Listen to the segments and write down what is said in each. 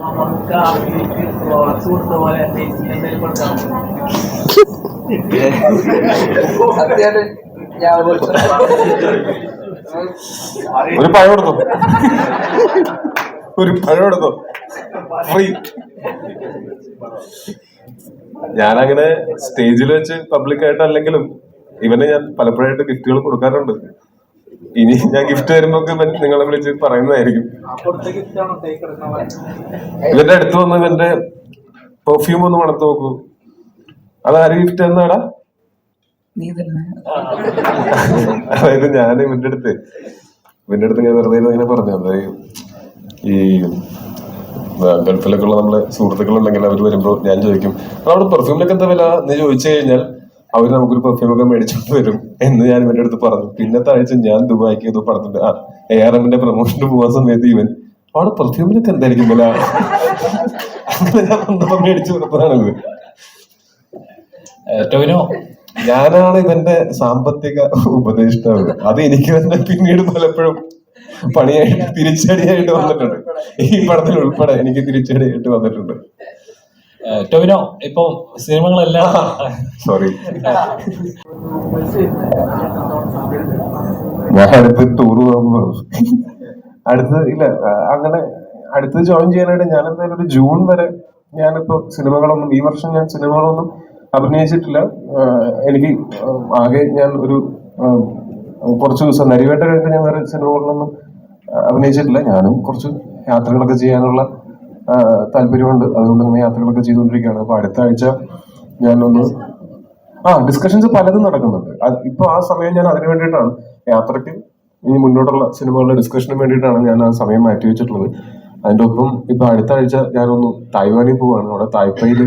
കൊടുക്കാം ഒരു പഴം എടുത്തോ? ഒരു പഴം എടുത്തോ? ഞാനങ്ങനെ സ്റ്റേജിൽ വെച്ച് പബ്ലിക് ആയിട്ട് അല്ലെങ്കിലും ഇവന് ഞാൻ പലപ്പോഴായിട്ട് ഗിഫ്റ്റുകൾ കൊടുക്കാറുണ്ട്. ഇനി ഞാൻ ഗിഫ്റ്റ് ഇവൻ നിങ്ങളെ വിളിച്ച് പറയുന്നതായിരിക്കും. ഇവന്റെ അടുത്ത് വന്ന് ഇവന്റെ പെർഫ്യൂം ഒന്ന് മണത്ത് നോക്കൂ. അതാര് ഗിഫ്റ്റ് എന്നാടാ അതായത് ഞാൻ ഇവന്റെ അടുത്ത്. ഇവന്റെ അടുത്ത് ഞാൻ വെറുതെ ഇങ്ങനെ പറഞ്ഞു. അതായത് ഈ ഗൾഫിലൊക്കെ ഉള്ള നമ്മളെ സുഹൃത്തുക്കളുണ്ടെങ്കിൽ അവർ വരുമ്പോൾ ഞാൻ ചോദിക്കും "ആ, അവിടെ പെർഫ്യൂമിനൊക്കെ എന്താ വില? എന്ന് ചോദിച്ചു കഴിഞ്ഞാൽ അവർ നമുക്കൊരു പെർഫ്യൂം ഒക്കെ മേടിച്ചോണ്ട് വരും എന്ന് ഞാൻ ഇവന്റെ അടുത്ത് പറഞ്ഞു. പിന്നത്തെ ആഴ്ച ഞാൻ ദുബായിക്ക് ഏതോ പടത്തിന്റെ ആ എ ആർ എമ്മിന്റെ പ്രൊമോഷന് പോകാൻ സമയത്ത് ഇവൻ അവിടെ പെർഫ്യൂമിനൊക്കെ എന്തായിരിക്കും വില? ഞാൻ മേടിച്ചു കൊടുത്തതാണിത് ടോവിനോ? ഞാനാണ് ഇവന്റെ സാമ്പത്തിക ഉപദേഷ്ടാവ്. അത് എനിക്ക് തന്നെ പിന്നീട് പലപ്പോഴും പണിയായിട്ട് തിരിച്ചടിയായിട്ട് വന്നിട്ടുണ്ട്. ഈ പടത്തിൽ ഉൾപ്പെടെ എനിക്ക് തിരിച്ചടിയായിട്ട് വന്നിട്ടുണ്ട്. ടോവിനോ ഇപ്പൊ സിനിമകളെല്ലാം സോറി ഞാൻ അടുത്ത് ടൂർ പോകുമ്പോ അടുത്ത് ഇല്ല അങ്ങനെ അടുത്ത് ജോയിൻ ചെയ്യാനായിട്ട് ഞാൻ എന്തായാലും ഒരു ജൂൺ വരെ ഞാനിപ്പോ സിനിമകളൊന്നും ഈ വർഷം ഞാൻ സിനിമകളൊന്നും അഭിനയിച്ചിട്ടില്ല. എനിക്ക് ആകെ ഞാൻ ഒരു കുറച്ച് ദിവസം നരിവേട്ട കഴിഞ്ഞിട്ട് ഞാൻ വേറെ സിനിമകളിലൊന്നും അഭിനയിച്ചിട്ടില്ല. ഞാനും കുറച്ച് യാത്രകളൊക്കെ ചെയ്യാനുള്ള താല്പര്യമുണ്ട്. അതുകൊണ്ട് അങ്ങനെ യാത്രകളൊക്കെ ചെയ്തുകൊണ്ടിരിക്കുകയാണ്. അപ്പൊ അടുത്ത ആഴ്ച ഞാനൊന്ന് ആ ഡിസ്കഷൻസ് പലതും നടക്കുന്നുണ്ട്. ഇപ്പൊ ആ സമയം ഞാൻ അതിനു വേണ്ടിയിട്ടാണ്. യാത്രയ്ക്ക് ഇനി മുന്നോട്ടുള്ള സിനിമകളുടെ ഡിസ്കഷന് വേണ്ടിയിട്ടാണ് ഞാൻ ആ സമയം മാറ്റി വെച്ചിട്ടുള്ളത്. അതിന്റെ ഒപ്പം ഇപ്പൊ അടുത്ത ആഴ്ച ഞാനൊന്ന് തായ്വാനിൽ പോവാണ്. അവിടെ തായ്പയിൽ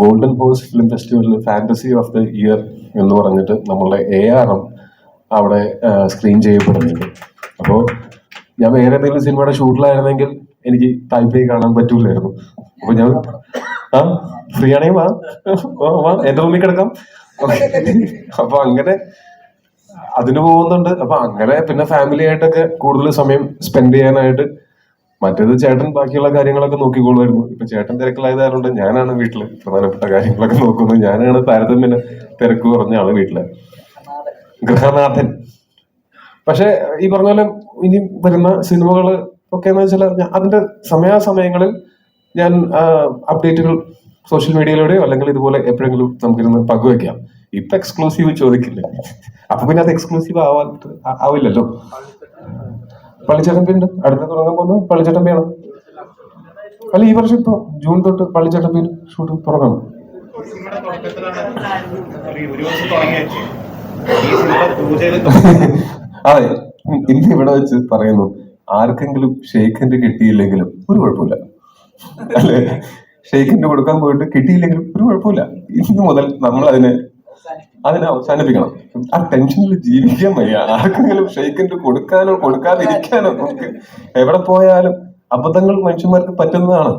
ഗോൾഡൻ ഹോഴ്സ് ഫിലിം ഫെസ്റ്റിവലിൽ ഫാന്റസി ഓഫ് ദ ഇയർ എന്ന് പറഞ്ഞിട്ട് നമ്മളുടെ എ ആർ എം അവിടെ സ്ക്രീൻ ചെയ്യപ്പെടുന്നുണ്ട്. അപ്പോൾ ഞാൻ വേറെ ഏതെങ്കിലും സിനിമയുടെ ഷൂട്ടിലായിരുന്നെങ്കിൽ എനിക്ക് താല്പര്യം കാണാൻ പറ്റൂലായിരുന്നു. അപ്പൊ ഞാൻ ആ ഫ്രീ ആണെങ്കിൽ വാ. വാ, എന്റെ റൂമിൽ കിടക്കാം. അപ്പൊ അങ്ങനെ അതിന് പോകുന്നുണ്ട്. അപ്പൊ അങ്ങനെ പിന്നെ ഫാമിലി ആയിട്ടൊക്കെ കൂടുതൽ സമയം സ്പെൻഡ് ചെയ്യാനായിട്ട് മറ്റേത് ചേട്ടൻ ബാക്കിയുള്ള കാര്യങ്ങളൊക്കെ നോക്കിക്കൊള്ളുമായിരുന്നു. ഇപ്പൊ ചേട്ടൻ തിരക്കിലായത് തിരക്കിലായതുകൊണ്ട് ഞാനാണ് വീട്ടിൽ. പ്രധാനപ്പെട്ട കാര്യങ്ങളൊക്കെ നോക്കുന്നത് ഞാനാണ് താരതമ്യേന തിരക്ക് കുറഞ്ഞ ആൾ വീട്ടിൽ. ഗൃഹനാഥൻ. പക്ഷെ ഈ പറഞ്ഞ പോലെ ഇനി വരുന്ന സിനിമകൾ ഒക്കെ എന്ന് വെച്ചാൽ അതിന്റെ സമയാസമയങ്ങളിൽ ഞാൻ അപ്ഡേറ്റുകൾ സോഷ്യൽ മീഡിയയിലൂടെയോ അല്ലെങ്കിൽ ഇതുപോലെ എപ്പോഴെങ്കിലും നമുക്കിരുന്ന് പങ്കുവെക്കാം. ഇപ്പൊ എക്സ്ക്ലൂസീവ് ചോദിക്കില്ല. അപ്പൊ പിന്നെ അത് എക്സ്ക്ലൂസീവ് ആവാൻ ആവില്ലല്ലോ. പള്ളിച്ചട്ടമ്പിണ്ട് അടുത്ത തുടങ്ങാൻ പോകുന്നത് പള്ളിച്ചട്ടമ്പിയാണ് അല്ല ഈ വർഷം ഇപ്പൊ ജൂൺ തൊട്ട് പള്ളിച്ചട്ടമ്പിയിൽ ഷൂട്ട് തുടങ്ങണം. സിനിമയുടെ തുടക്കത്തിലാണ് ഒരു ഒരു ദിവസം തുടങ്ങി വെച്ചു ഈ സിനിമ പൂജയിൽ അതെ. ഇന്ന് ഇവിടെ വെച്ച് പറയുന്നു ആർക്കെങ്കിലും ഷെയ്ഖിന്റെ കിട്ടിയില്ലെങ്കിലും ഒരു കുഴപ്പമില്ല. അല്ലെ? ഷെയ്ഖിന്റെ കൊടുക്കാൻ പോയിട്ട് കിട്ടിയില്ലെങ്കിലും ഒരു കുഴപ്പമില്ല. ഇന്ന് മുതൽ നമ്മൾ അതിനെ അതിനെ അവസാനിപ്പിക്കണം. ആ ടെൻഷനിൽ ജീവിക്കാൻ വയ്യ. ആർക്കെങ്കിലും ഷെയ്ഖിന്റെ കൊടുക്കാനോ കൊടുക്കാതിരിക്കാനോ നമുക്ക് എവിടെ പോയാലും അബദ്ധങ്ങൾ മനുഷ്യന്മാർക്ക് പറ്റുന്നതാണ്.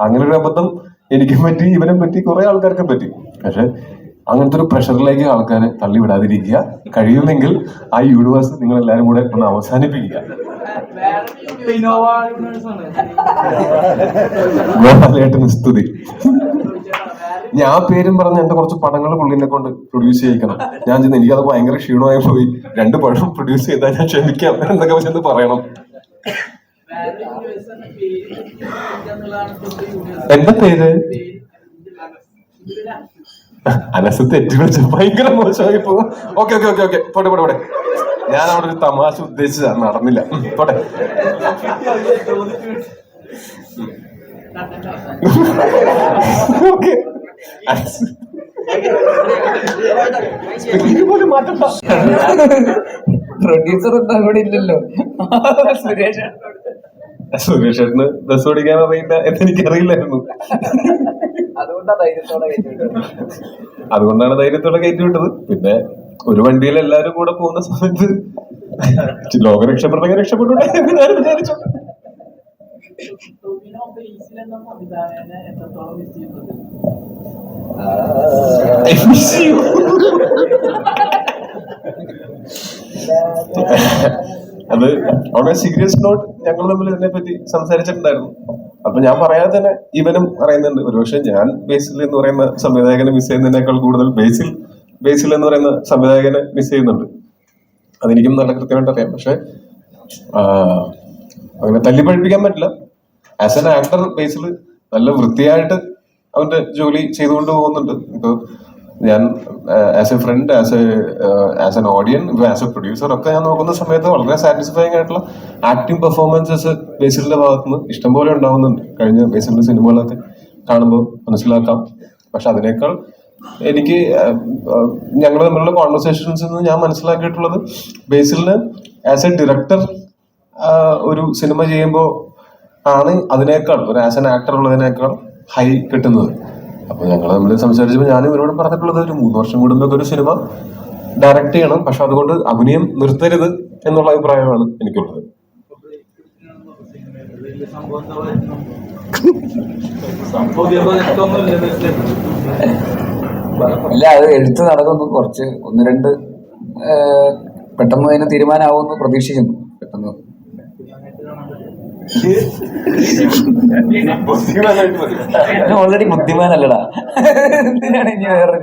അങ്ങനെ ഒരു അബദ്ധം എനിക്കും പറ്റി ഇവനും പറ്റി കുറെ ആൾക്കാർക്കും പറ്റി. പക്ഷെ അങ്ങനത്തെ ഒരു പ്രഷറിലേക്ക് ആൾക്കാരെ തള്ളിവിടാതിരിക്കുക. കഴിയുന്നെങ്കിൽ ആ യൂണിവേഴ്സ് നിങ്ങൾ എല്ലാവരും കൂടെ ഒന്ന് അവസാനിപ്പിക്കുക. സ്തുതി. ഞാൻ പേരും പറഞ്ഞ എന്റെ കുറച്ച് പടങ്ങൾ പുള്ളിനെ കൊണ്ട് പ്രൊഡ്യൂസ് ചെയ്യിക്കണം. ഞാൻ ചെന്ന് എനിക്കത് ഭയങ്കര ക്ഷീണമായി പോയി. രണ്ട് പടം പ്രൊഡ്യൂസ് ചെയ്താൽ ഞാൻ ക്ഷമിക്കാം എന്നൊക്കെ ചെന്ന് പറയണം. എന്റെ പേര്? അനസ് തെറ്റി ഭയങ്കര മോശമായി പോകും. Okay okay okay okay. പോട്ടെ പോട്ടെ പോട്ടെ. ഞാൻ അവിടെ ഒരു തമാശ ഉദ്ദേശിച്ച നടന്നില്ല. പോട്ടെ. ഓക്കെ. പ്രൊഡ്യൂസർ ഒന്നും അവിടെ ഇല്ലല്ലോ. സുരേഷ്. സുരേഷ് ബസ് ഓടിക്കാൻ അറിയില്ല എന്ന് അതുകൊണ്ടാണ് ധൈര്യത്തോടെ കയറ്റി വിട്ടത്. പിന്നെ ഒരു വണ്ടിയിൽ എല്ലാരും കൂടെ പോകുന്ന സമയത്ത് ലോക രക്ഷപ്പെട്ടെങ്കിൽ രക്ഷപ്പെട്ടു വിചാരിച്ചു. അത് ഓൺ സീരിയസ് നോട്ട് ഞങ്ങൾ തമ്മിൽ ഇതിനെ പറ്റി സംസാരിച്ചിട്ടുണ്ടായിരുന്നു. അപ്പൊ ഞാൻ പറയാതെ തന്നെ ഇവനും പറയുന്നുണ്ട്. ഒരുപക്ഷെ ഞാൻ ബേസിൽ എന്ന് പറയുന്ന സംവിധായകനെ മിസ് ചെയ്യുന്നതിനേക്കാൾ കൂടുതൽ ബേസിൽ ബേസിൽ എന്ന് പറയുന്ന സംവിധായകനെ മിസ് ചെയ്യുന്നുണ്ട്. അതെനിക്കും നല്ല കൃത്യമായിട്ട് അറിയാം. പക്ഷെ അങ്ങനെ തല്ലിപ്പഴിപ്പിക്കാൻ പറ്റില്ല. ആസ് എൻ ആക്ടർ ബേസിൽ നല്ല വൃത്തിയായിട്ട് അവന്റെ ജോലി ചെയ്തുകൊണ്ട് പോകുന്നുണ്ട്. ഇപ്പൊ ഞാൻ as a friend as a as an audience as a producer ഒക്കെ ഞാൻ നോക്കുന്ന സമയത്ത് വളരെ സാറ്റിസ്ഫൈങ് ആയിട്ടുള്ള ആക്ടിങ് പെർഫോമൻസസ് ബേസിലിന്റെ ഭാഗത്തുനിന്ന് ഇഷ്ടംപോലെ ഉണ്ടാവുന്നുണ്ട്. കഴിഞ്ഞ ബേസിലിന്റെ സിനിമകളൊക്കെ കാണുമ്പോൾ മനസ്സിലാക്കാം. പക്ഷെ അതിനേക്കാൾ എനിക്ക് ഞങ്ങൾ തമ്മിലുള്ള കോൺവെർസേഷൻസിൽ നിന്ന് ഞാൻ മനസ്സിലാക്കിയിട്ടുള്ളത് ബേസിലിന് ആസ് എ ഡയറക്ടർ ഒരു സിനിമ ചെയ്യുമ്പോൾ ആണ് അതിനേക്കാൾ ഒരു ആസ് എൻ ആക്ടർ ഉള്ളതിനേക്കാൾ ഹൈ കിട്ടുന്നത്. അപ്പൊ ഞങ്ങൾ നമ്മൾ സംസാരിച്ചപ്പോൾ ഞാൻ ഇവരോട് പറഞ്ഞിട്ടുള്ളത് ഒരു മൂന്ന് വർഷം കൂടുമ്പോൾ ഒരു സിനിമ ഡയറക്റ്റ് ചെയ്യണം. പക്ഷെ അതുകൊണ്ട് അഭിനയം നിർത്തരുത് എന്നുള്ള അഭിപ്രായമാണ് എനിക്കുള്ളത്. അല്ല അത് എഴുത്ത് നടക്കുന്നു. കുറച്ച് ഒന്ന് രണ്ട് പെട്ടെന്ന് അതിന് തീരുമാനമാവുമെന്ന് പ്രതീക്ഷിക്കുന്നു. പെട്ടെന്ന് ഓൾറെഡി ബുദ്ധിമാനല്ലടാ. എന്തിനാണ് ഇനി വേറെ?